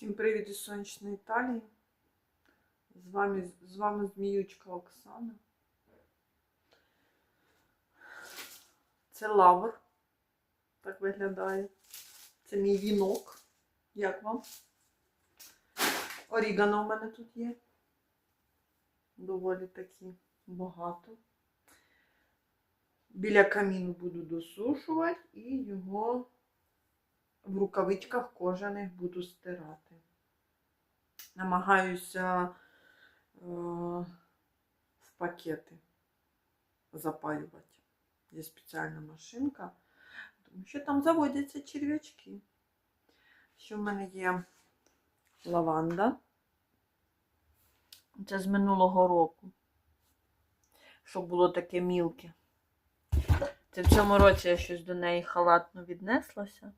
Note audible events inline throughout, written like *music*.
Всім привіт із сонячної Італії. З вами, з вами Зміючка Оксана. Це лавр. Так виглядає. Це мій вінок. Як вам? Орігано у мене тут є. Доволі таки багато. Біля каміну буду досушувати і його в рукавичках кожаних буду стирати. Намагаюся е, в пакети запаювати. Є спеціальна машинка, тому що там заводяться черв'ячки. Ще в мене є лаванда. Це з минулого року. Щоб було таке мілке. Це в цьому році я щось до неї халатно віднеслася.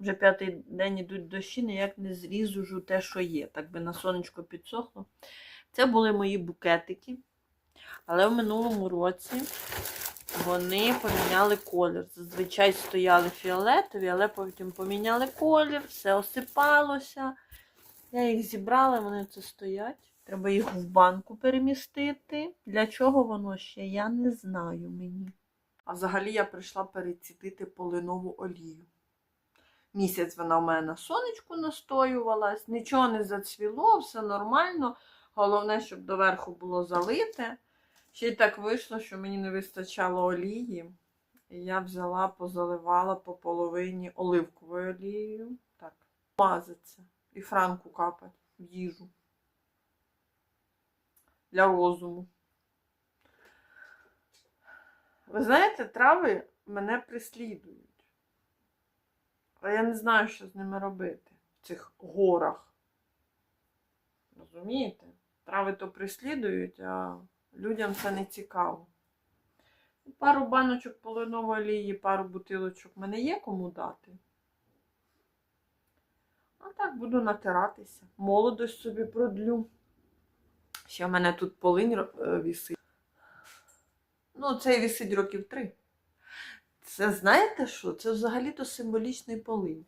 Вже п'ятий день ідуть дощі, ніяк не зрізужу те, що є. Так би на сонечко підсохло. Це були мої букетики. Але в минулому році вони поміняли колір. Зазвичай стояли фіолетові, але потім поміняли колір, все осипалося. Я їх зібрала, вони це стоять. Треба їх в банку перемістити. Для чого воно ще? Я не знаю мені. А взагалі я прийшла перецідити полинову олію. Місяць вона в мене на сонечку настоювалась, нічого не зацвіло, все нормально. Головне, щоб доверху було залите. Ще й так вийшло, що мені не вистачало олії. І я взяла, позаливала по половині оливковою олією. Так, мазаться. І франку капать в їжу. Для розуму. Ви знаєте, трави мене прислідують. А я не знаю, що з ними робити в цих горах. Розумієте? Трави то прислідують, а людям це не цікаво. Пару баночок полинової олії, пару бутилочок в мене є кому дати. А так буду натиратися. Молодость собі продлю. Ще в мене тут полинь е, вісить. Ну, це вісить років три. Це знаєте що? Це взагалі-то символічний полин.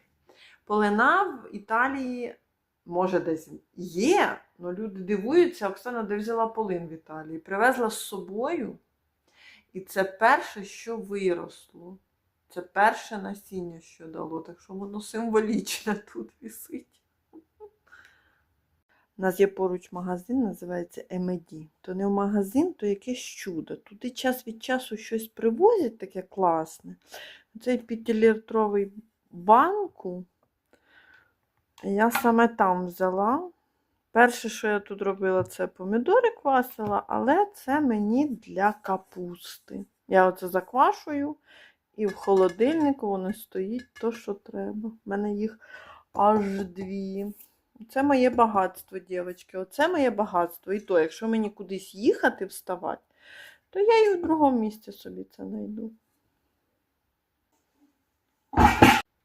Полина в Італії, може, десь є, але люди дивуються, Оксана де взяла полин в Італії. Привезла з собою. І це перше, що виросло. Це перше насіння, що дало, так що воно символічне тут висить. У нас є поруч магазин, називається Емеді. То не в магазин, то якесь чудо. Туди час від часу щось привозять таке класне. Цей п'ятилітровий банку я саме там взяла. Перше, що я тут робила, це помідори квасила, але це мені для капусти. Я оце заквашую, і в холодильнику воно стоїть то, що треба. У мене їх аж дві. Це моє багатство, дівчатки. Оце моє багатство. І то, якщо мені кудись їхати, вставати, то я і в другому місці собі це знайду.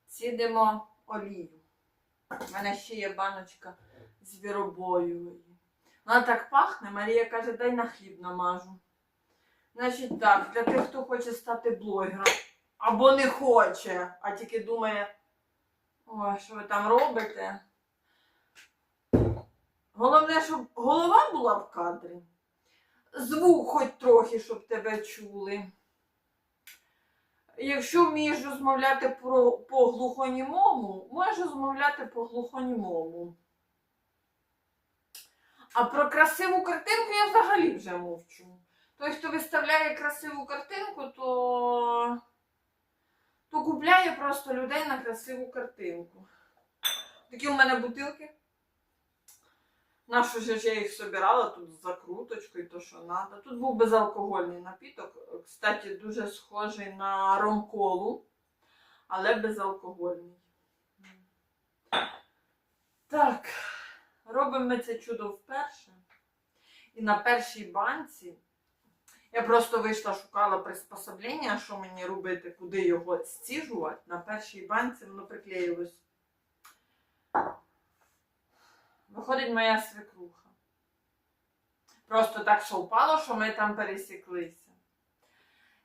Сідемо олію. У мене ще є баночка з віробою. Вона так пахне, Марія каже, дай на хліб намажу. Значить так, для тих, хто хоче стати блогером, або не хоче, а тільки думає, ой, що ви там робите. Головне, щоб голова була в кадрі. Звук хоч трохи, щоб тебе чули. Якщо вмієш розмовляти про, по глухонімому, можеш розмовляти по глухонімому. А про красиву картинку я взагалі вже мовчу. Той, хто виставляє красиву картинку, то, то купляє просто людей на красиву картинку. Такі у мене бутилки. Нашу ж я їх собирала тут з закруточкою, то що треба. Тут був безалкогольний напіток. Кстати, дуже схожий на ромколу, але безалкогольний. Так, робимо ми це чудо вперше. І на першій банці я просто вийшла, шукала приспособлення, що мені робити, куди його стіжувати. На першій банці воно приклеїлось. Виходить моя свекруха. Просто так совпало, що ми там пересіклися.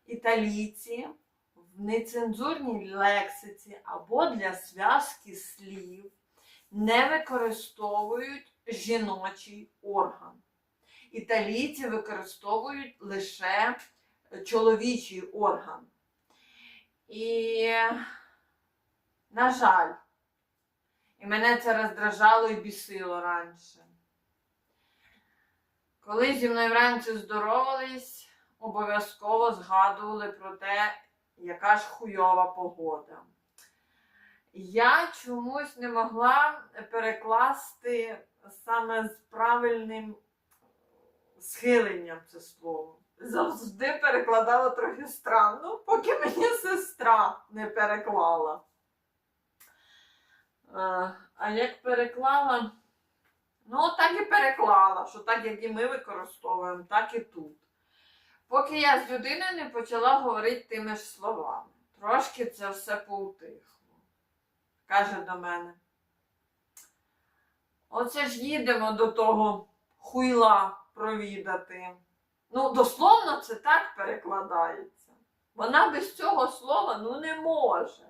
Італійці в нецензурній лексиці або для зв'язки слів не використовують жіночий орган. Італійці використовують лише чоловічий орган. І, на жаль, і мене це роздражало і бісило раніше. Коли зі мною вранці здоровались, обов'язково згадували про те, яка ж хуйова погода. Я чомусь не могла перекласти саме з правильним схиленням це слово. Завжди перекладала трохи странно, поки мені сестра не переклала. А як переклала, ну так і переклала, що так як і ми використовуємо, так і тут. Поки я з людиною не почала говорити тими ж словами. Трошки це все поутихло. Каже до мене. Оце ж їдемо до того хуйла провідати. Ну, дословно це так перекладається. Вона без цього слова ну не може.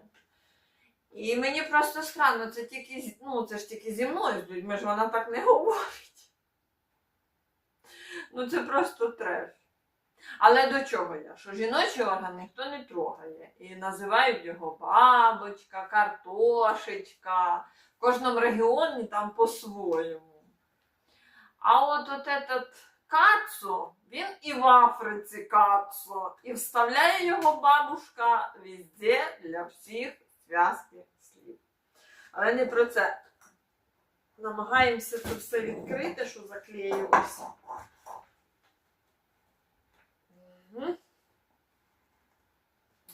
І мені просто странно, це тільки ну, це ж тільки зі мною з людьми ж вона так не *laughs* говорить. Ну це просто треш. Але до чого я? Що жіночий орган ніхто не трогає. І називають його бабочка, картошечка. В кожному регіоні там по-своєму. А от от этот кацо, він і в Африці кацо. І вставляє його бабушка везде для всіх зв'язки слів. Але не про це. Намагаємося це все відкрити, що заклеїлося.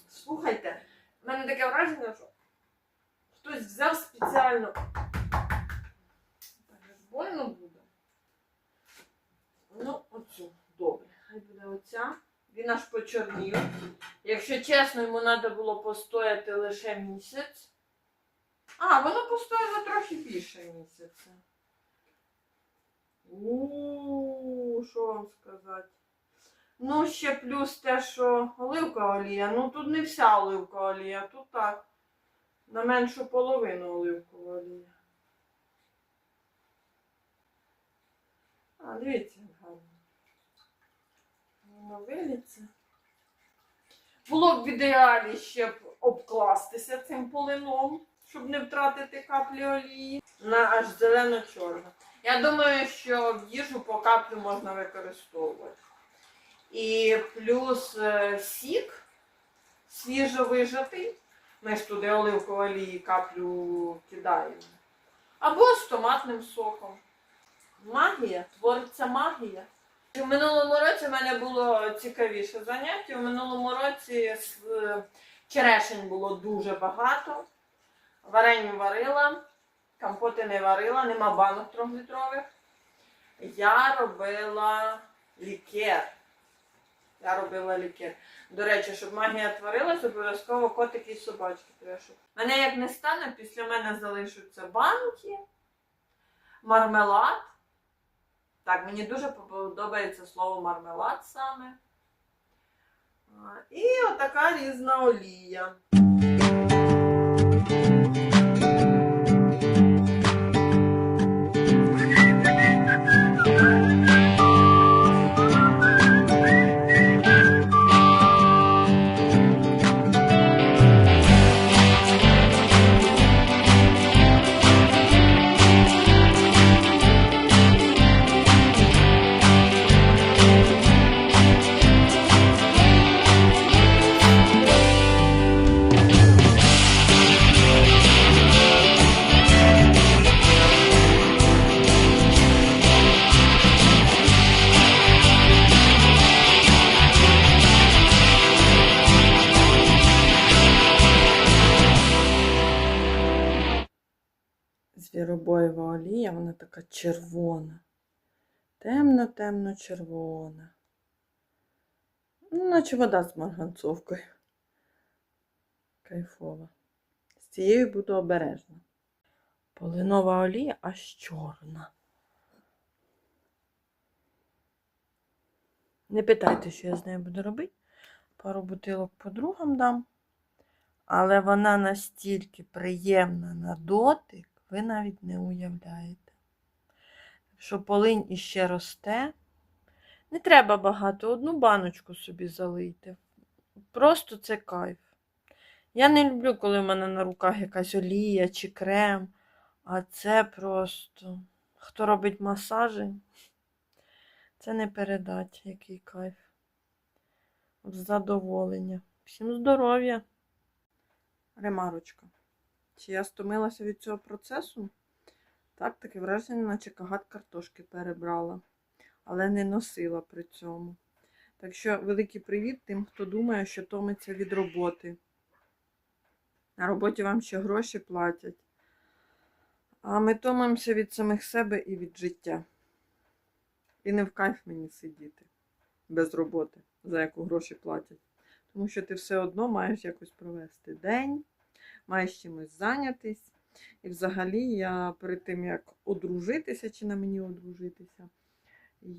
Слухайте, в мене таке враження, що хтось взяв спеціально. Так, больно буде. Ну, оцю. Добре. Хай буде оця. Він аж почорнів. Якщо чесно, йому треба було постояти лише місяць. А, воно постояло трохи більше місяця. У, що вам сказати? Ну, ще плюс те, що оливкова олія. Ну тут не вся оливкова олія, тут так. На меншу половину оливкова олія. А, дивіться, гарно. Воно виліться. Було б в ідеалі ще б обкластися цим полином, щоб не втратити каплі олії. На аж зелено-чорно. Я думаю, що в їжу по каплю можна використовувати. І плюс е, сік свіжовижатий. Ми ж туди оливкової олії каплю кидаємо. Або з томатним соком. Магія, твориться магія. В минулому році в мене було цікавіше заняття. У минулому році е, черешень було дуже багато. Варення варила, компоти не варила, нема банок трьохлітрових. Я робила лікер. Я робила лікер. До речі, щоб магія творилась, обов'язково котики і собачки треба. Мене як не стане, після мене залишаться банки, мармелад. Так, мені дуже подобається слово мармелад саме. І отака різна олія. Така червона. Темно-темно червона. Ну, наче вода з марганцовкою. Кайфова. З цією буду обережна. Полинова олія аж чорна. Не питайте, що я з нею буду робити. Пару бутилок подругам дам. Але вона настільки приємна на дотик. ви навіть не уявляєте. Що полинь іще росте. Не треба багато, одну баночку собі залийте. Просто це кайф. Я не люблю, коли в мене на руках якась олія чи крем. А це просто. Хто робить масажі, це не передать, який кайф. Задоволення. Всім здоров'я. Ремарочка. Чи я стомилася від цього процесу? Так, таке враження, наче кагат картошки перебрала, але не носила при цьому. Так що великий привіт тим, хто думає, що томиться від роботи. На роботі вам ще гроші платять. А ми томимося від самих себе і від життя. І не в кайф мені сидіти без роботи, за яку гроші платять. Тому що ти все одно маєш якось провести день, маєш чимось зайнятись. І взагалі я перед тим, як одружитися, чи на мені одружитися,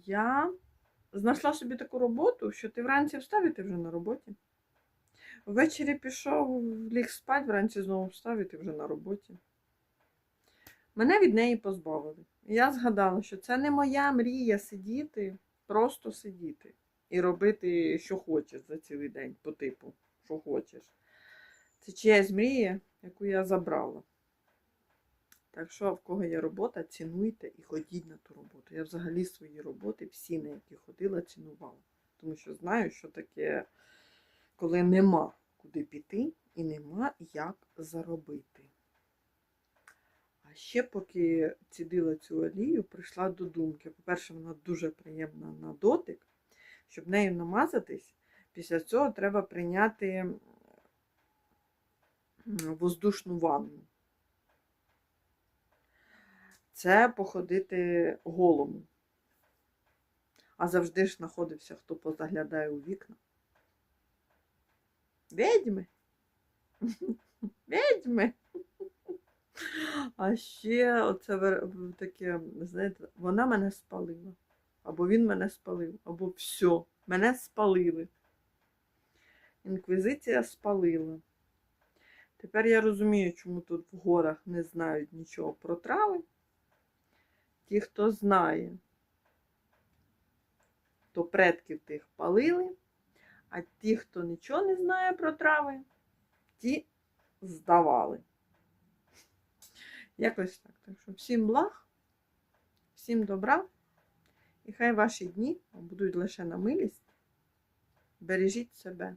я знайшла собі таку роботу, що ти вранці встав і ти вже на роботі. Ввечері пішов, ліг спать, вранці знову встав і ти вже на роботі. Мене від неї позбавили. Я згадала, що це не моя мрія сидіти, просто сидіти і робити, що хочеш за цілий день, по типу, що хочеш. Це чиясь мрія, яку я забрала. Так що, в кого є робота, цінуйте і ходіть на ту роботу. Я взагалі свої роботи, всі, на які ходила, цінувала. Тому що знаю, що таке, коли нема куди піти і нема як заробити. А ще, поки цідила цю олію, прийшла до думки. По-перше, вона дуже приємна на дотик. Щоб нею намазатись, після цього треба прийняти воздушну ванну. Це походити голому. А завжди ж знаходився, хто позаглядає у вікна. Відьми. *laughs* Відьми. А ще оце таке, знаєте, вона мене спалила. Або він мене спалив, або все, мене спалили. Інквізиція спалила. Тепер я розумію, чому тут в горах не знають нічого про трави. Ті, хто знає, то предків тих палили, а ті, хто нічого не знає про трави, ті здавали. Якось так. Так що всім благ, всім добра. І хай ваші дні будуть лише на милість. Бережіть себе.